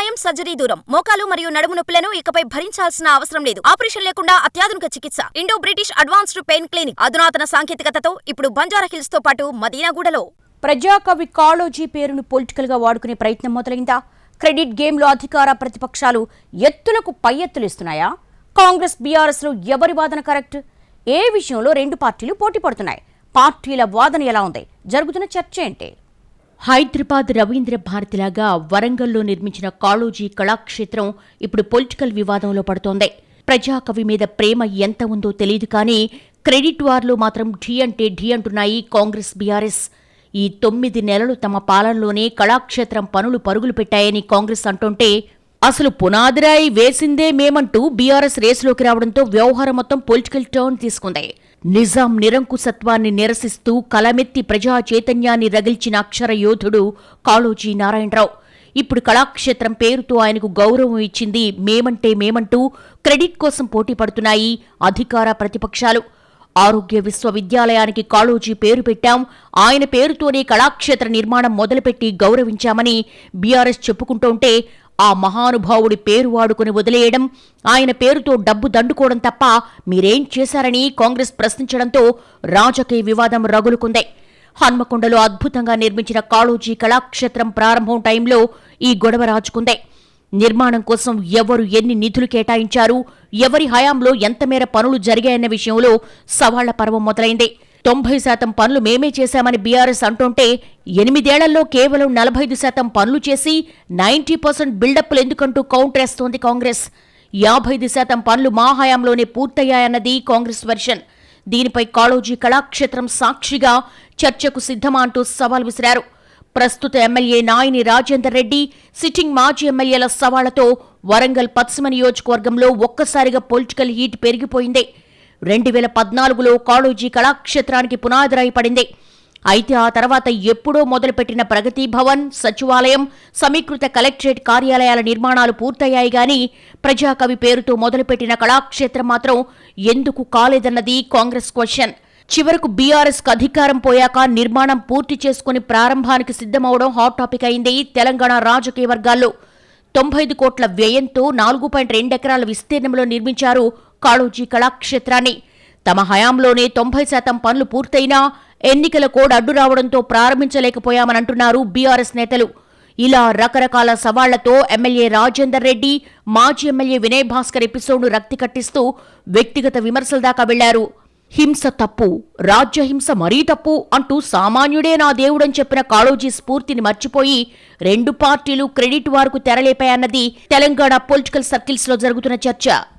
గాయం సర్జరీ దూరం. మోకాలు మరియు నడుము నొప్పులను ఇకపై భరించాల్సిన అవసరం లేదు. ఆపరేషన్ లేకుండా అత్యాధునిక చికిత్స. Indo British advanced pain clinic. అధునాతన సాంకేతికతతో ఇప్పుడు బంజారా హిల్స్తో పాటు మదీనాగూడలో. ప్రజాకవి కాళోజీ పేరును పొలిటికల్గా వాడుకునే ప్రయత్నం మొదలైందా? క్రెడిట్ గేమ్లో అధికార ప్రతిపక్షాలు ఎత్తులకు పై ఎత్తులు ఇస్తున్నాయా కాంగ్రెస్ బీఆర్ఎస్లో ఎవరి వాదన కరెక్ట్? ఏ విషయంలో రెండు పార్టీలు పోటీ పడుతున్నాయి? పార్టీల వాదన ఎలా ఉంది? జరుగుతున్న చర్చ ఏంటి? హైదరాబాద్ రవీంద్ర భారతిలాగా వరంగల్లో నిర్మించిన కాళోజీ కళాక్షేత్రం ఇప్పుడు పొలిటికల్ వివాదంలో పడుతోంది. ప్రజాకవి మీద ప్రేమ ఎంత ఉందో తెలియదు కానీ క్రెడిట్ వార్లు మాత్రం ఢీ అంటే ఢీ అంటున్నాయి కాంగ్రెస్ బీఆర్ఎస్. ఈ తొమ్మిది నెలలు తమ పాలనలోనే కళాక్షేత్రం పనులు పరుగులు పెట్టాయని కాంగ్రెస్ అంటుంటే అసలు పునాదిరాయి వేసిందే మేమంటూ బీఆర్ఎస్ రేసులోకి రావడంతో వ్యవహారం మొత్తం పొలిటికల్ టర్న్ తీసుకుంది. నిజాం నిరంకుశత్వాన్ని నిరసిస్తూ కలమెత్తి ప్రజా చైతన్యాన్ని రగిల్చిన అక్షర యోధుడు కాళోజీ నారాయణరావు. ఇప్పుడు కళాక్షేత్రం పేరుతో ఆయనకు గౌరవం ఇచ్చింది మేమంటే మేమంటూ క్రెడిట్ కోసం పోటీ పడుతున్నాయి అధికార ప్రతిపక్షాలు. ఆరోగ్య విశ్వవిద్యాలయానికి కాళోజీ పేరు పెట్టాం. ఆయన పేరుతోనే కళాక్షేత్ర నిర్మాణం మొదలుపెట్టి గౌరవించామని బీఆర్ఎస్ చెప్పుకుంటోంటే ఆ మహానుభావుడి పేరు వాడుకుని వదిలేయడం ఆయన పేరుతో డబ్బు దండుకోవడం తప్ప మీరేం చేశారని కాంగ్రెస్ ప్రశ్నించడంతో రాజకీయ వివాదం రగులుకుంది. హన్మకొండలో అద్భుతంగా నిర్మించిన కాళోజీ కళాక్షేత్రం ప్రారంభం టైంలో ఈ గొడవ రాజుకుంది. నిర్మాణం కోసం ఎవరు ఎన్ని నిధులు కేటాయించారు ఎవరి హయాంలో ఎంత మేర పనులు జరిగాయన్న విషయంలో సవాళ్ళ పర్వం మొదలైంది. తొంభై శాతం పనులు మేమే చేశామని బీఆర్ఎస్ అంటుంటే ఎనిమిదేళ్ళలో కేవలం నలభై ఐదు శాతం పనులు చేసి నైంటీ పర్సెంట్ బిల్డప్లు ఎందుకంటూ కౌంటరేస్తోంది కాంగ్రెస్. యాభై ఐదు శాతం పనులు మా హయాంలోనే పూర్తయ్యాయన్నది కాంగ్రెస్ వెర్షన్. దీనిపై కాళోజీ కళాక్షేత్రం సాక్షిగా చర్చకు సిద్ధమా అంటూ సవాల్ విసిరారు. ప్రస్తుత ఎమ్మెల్యే నాయని రాజేందర్ రెడ్డి సిట్టింగ్ మాజీ ఎమ్మెల్యేల సవాళ్ళతో వరంగల్ పశ్చిమ నియోజకవర్గంలో ఒక్కసారిగా పొలిటికల్ హీట్ పెరిగిపోయింది. రెండు వేల పద్నాలుగులో కాళోజీ కళాక్షేత్రానికి పునాదిరాయి పడింది అయితే ఆ తర్వాత ఎప్పుడో మొదలుపెట్టిన ప్రగతి భవన్ సచివాలయం సమీకృత కలెక్టరేట్ కార్యాలయాల నిర్మాణాలు పూర్తయ్యాయి గాని ప్రజాకవి పేరుతో మొదలుపెట్టిన కళాక్షేత్రం మాత్రం ఎందుకు కాలేదన్నది కాంగ్రెస్ క్వశ్చన్. చివరకు బీఆర్ఎస్కు అధికారం పోయాక నిర్మాణం పూర్తి చేసుకుని ప్రారంభానికి సిద్ధమవడం హాట్ టాపిక్ అయింది తెలంగాణ రాజకీయ వర్గాల్లో. తొంభై ఐదు కోట్ల వ్యయంతో నాలుగు పాయింట్ రెండు ఎకరాల విస్తీర్ణంలో నిర్మించారు కాళోజీ కళాక్షేత్రాన్ని. తమ హయాంలోనే తొంభై శాతం పనులు పూర్తయినా ఎన్నికల కోడ్ అడ్డు రావడంతో ప్రారంభించలేకపోయామనంటున్నారు బీఆర్ఎస్ నేతలు. ఇలా రకరకాల సవాళ్ళతో ఎమ్మెల్యే రాజేందర్ రెడ్డి మాజీ ఎమ్మెల్యే వినయ్ భాస్కర్ ఎపిసోడ్ను రక్తి కట్టిస్తూ వ్యక్తిగత విమర్శల దాకా వెళ్ళారు. హింస తప్పు రాజ్యహింస మరీ తప్పు అంటూ సామాన్యుడే నా దేవుడని చెప్పిన కాళోజీ స్ఫూర్తిని మర్చిపోయి రెండు పార్టీలు క్రెడిట్ వారుకు తెరలేపాయన్నది తెలంగాణ పొలిటికల్ సర్కిల్స్లో జరుగుతున్న చర్చ.